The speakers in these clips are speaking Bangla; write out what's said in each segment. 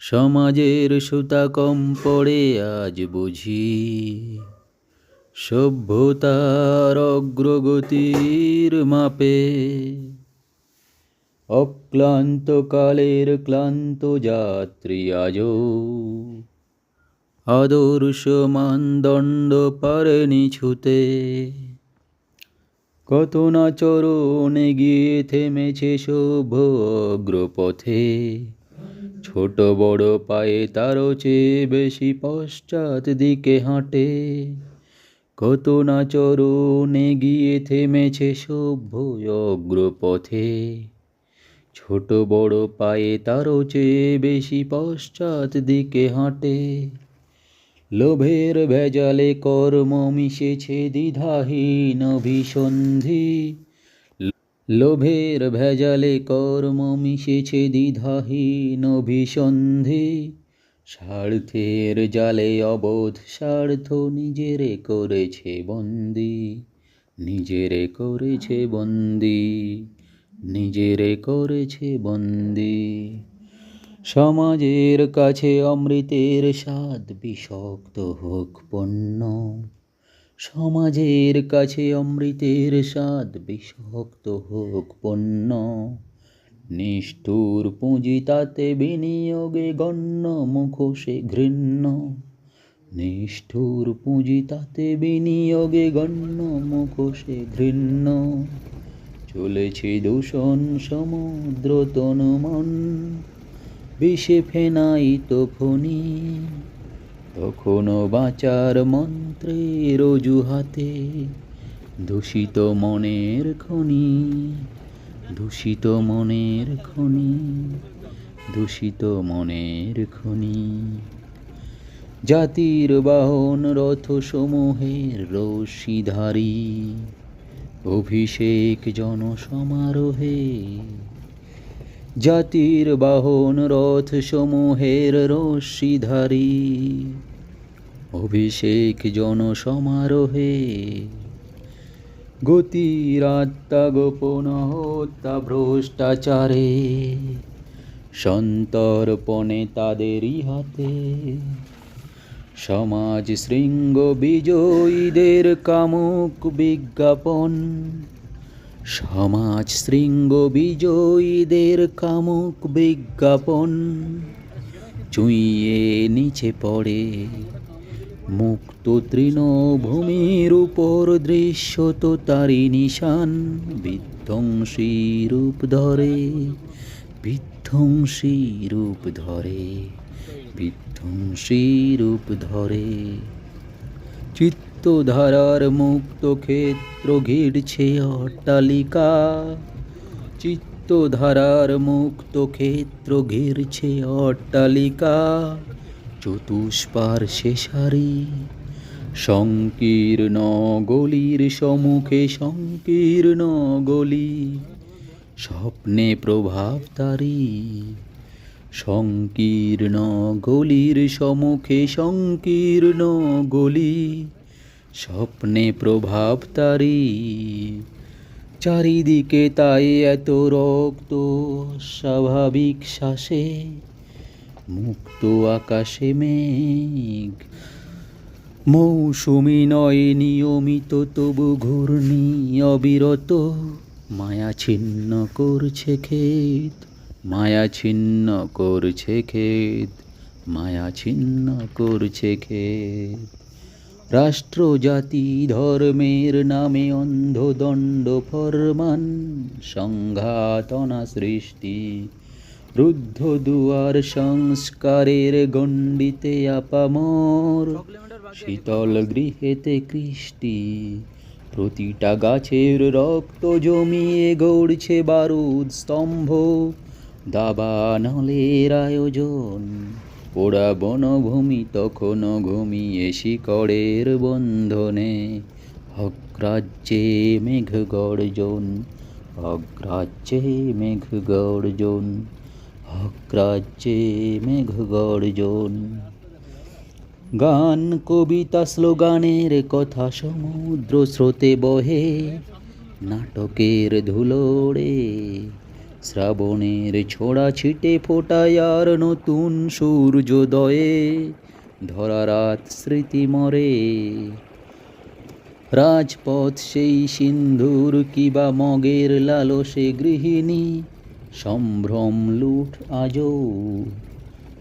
সমাজের সুতা কম পড়ে আজ বুঝি। সভ্যতার অগ্রগতির মাপে অক্লান্ত কালের ক্লান্ত যাত্রী আজও আদর্শ মানদণ্ড পারেনি ছুতে কত না চরণে গিয়ে থেমেছে সভ্য অগ্রপথে। ছোট বড় পায়ে তারও চেয়ে বেশি পশ্চাৎ দিকে হাঁটে। কত না চরণে গিয়ে থেমেছে সভ্য অগ্রপথে। ছোট বড় পায়ে তারও চেয়ে বেশি পশ্চাৎ দিকে হাঁটে। লোভের ভেজালে কর্ম মিশেছে দ্বিধাহীন অভিসন্ধি। লোভের ভেজালে কর্ম মিশেছে দ্বিধাহীন অভিসন্ধি। স্বার্থের জালে অবোধ স্বার্থ নিজেরে করেছে বন্দি। নিজেরে করেছে বন্দি। নিজেরে করেছে বন্দি। সমাজের কাছে অমৃতের স্বাদ বিষাক্ত হোক পণ্য। সমাজের কাছে অমৃতের স্বাদ বিষাক্ত হোক পণ্য। নিষ্ঠুর পুঁজি তাতে বিনিয়োগে গণ্য মুখোশে ঘৃণ্য। নিষ্ঠুর পুঁজি তাতে বিনিয়োগে গণ্য মুখোশে ঘৃণ্য। চলেছে দূষণ, সমুদ্র তনুমন। বিষে ফেনাইত ফণি তখনও বাঁচার মন্ত্রের অজুহাতে, দূষিত মনের খনি, দূষিত মনের খনি, দূষিত মনের খনি। জাতির বাহন রথ সমূহের রশিধারী অভিষেক জনসমারোহে জাতির বাহন রথ সমূহের রশিধারী অভিষেক জনসমারোহে গতির আত্মা গোপন হত্যা ভ্রষ্টাচারে, সন্তর্পণে তাদেরই হাতে সমাজ শৃঙ্গ বিজয়ীদের কামুক বিজ্ঞাপন। সমাজ শৃঙ্গ বিজয়ীদের কামুক বিজ্ঞাপন। চুইয়ে নিচে পড়ে মুক্ত তৃণভূমির উপর দৃশ্য তো তারি নিশান। বিধ্বংসী রূপ ধরে, বিধ্বংসী রূপ ধরে, বিধ্বংসী রূপ ধরে। চিত্তধারার মুক্ত ক্ষেত্র ঘিরছে অট্টালিকা। চিত্তধারার মুক্ত ক্ষেত্র ঘিরছে অট্টালিকা। চতুষ্পার্শ্বে সারি। সংকীর্ণ গলির সম্মুখে সংকীর্ণ গলি। স্বপ্নে প্রভাব তারি। সংকীর্ণ গলির সম্মুখে সংকীর্ণ গলি। স্বপ্নে প্রভাব তারি, চারিদিকে তাই এত রক্ত, স্বাভাবিক শ্বাসে মুক্ত আকাশে মেঘ। মৌসুমি নয় নিয়মিত, তবু ঘূর্ণি অবিরত, মায়া ছিন্ন করছে ক্ষেত, মায়া ছিন্ন করছে ক্ষেত, মায়া ছিন্ন করছে ক্ষেত। রাষ্ট্র জাতি ধর্মের নামে অন্ধদণ্ড ফরমান, সংঘাতনা সৃষ্টি। রুদ্ধ দুয়ার সংস্কারের গণ্ডিতে আপামর, শীতল গৃহেতে কৃষ্টি। প্রতিটা গাছের রক্ত জমিয়ে গড়ছে বারুদ স্তম্ভ দাবানলের আয়োজন। পোড়া বনভূমি তখনও ঘুমিয়ে শিকড়ের বন্ধনে। অগ্রাজ্যে মেঘ গর্জন অগ্রাজ্যে মেঘ গর্জন অগ্রাজ্যে মেঘ গর্জন। গান, কবিতা, স্লোগানের কথা সমুদ্র স্রোতে বহে, নাটকের ধুলোড়ে শ্রাবণের ছোড়া ছিটে ফোটায় আর নতুন সূর্যোদয়ে। ধরা রাত স্মৃতি মরে। রাজপথ সেই সিন্ধুর কিবা মগের লালসে গৃহিণী? সম্ভ্রম লুঠ আজও।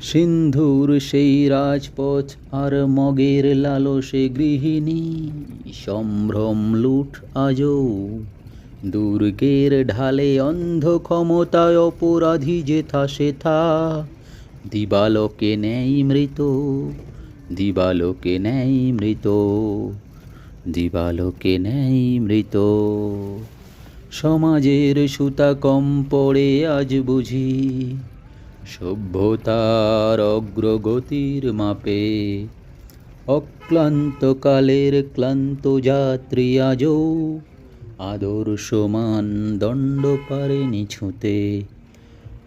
সিন্ধুর সেই রাজপথ আর মগের লালসে গৃহিণী? সম্ভ্রম লুঠ আজও। দুর্গের ঢালে অন্ধ ক্ষমতায় অপরাধী যেথা সেথা। দিবালোকে নেই মৃত, দিবালোকে নেই মৃত, দিবালোকে নেই মৃত। সমাজের সুতা কম পড়ে আজ বুঝি, সভ্যতার অগ্রগতির মাপে। অক্লান্ত কালের ক্লান্ত যাত্রী আজও আদর্শমান দণ্ড পারেনি ছুঁতে।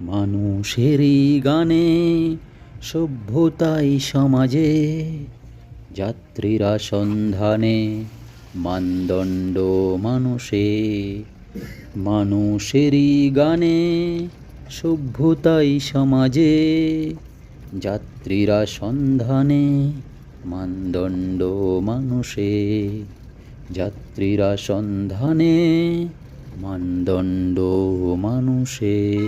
মানুষেরই গানে সভ্যতাই সমাজে, যাত্রীরা সন্ধানে মানদণ্ড মানুষে। মানুষেরই গানে সভ্যতাই সমাজে, যাত্রীরা সন্ধানে মানদণ্ড মানুষে। যাত্রীরা সন্ধানে মানদণ্ড মানুষে।